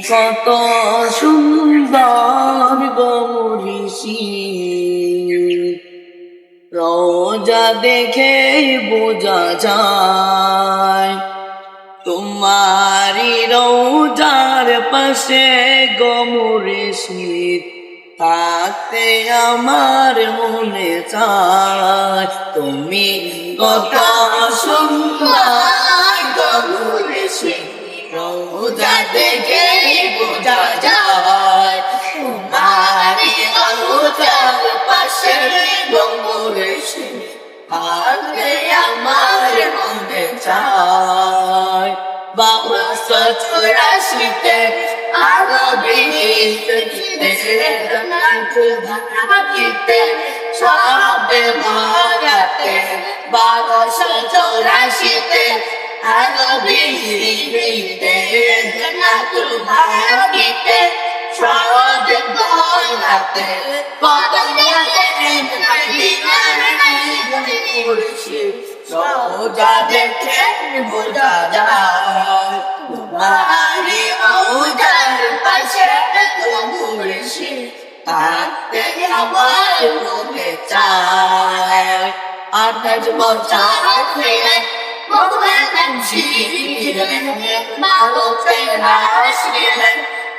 কত সুন্দর গমরিষি রোজা দেখে বোঝা যায় তোমারি রোজার পাশে গমরিষি থাকতে আমার মনে চায়, তুমি কত সুন্দর গমরিষি রোজা দেখে গমরিষি থাকতে আমার মনে চায়। বারোশো চুরাশিতে আরবি সবে ভাগাতে বারোশো চৌরাশিতে আরবি ভাবিতে সবে ভাগাতে সোজা দেখে বোঝা যায় তোমারি ওজার পাশে ঘুরেছি থাকতে আমার মনে চায় আঠাশ বছর ফিরে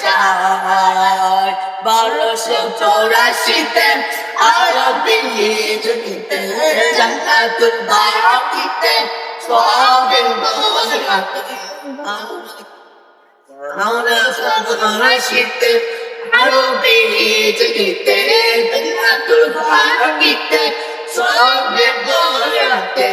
যায় বারোশো চৌরাশিতে আরবি জুটিতে জান্নাতুল বাকিতে সবে বসরাতে আমরা সর্বনাশিতে আরবি জুটিতে জান্নাতুল বাকিতে সবে বসরাতে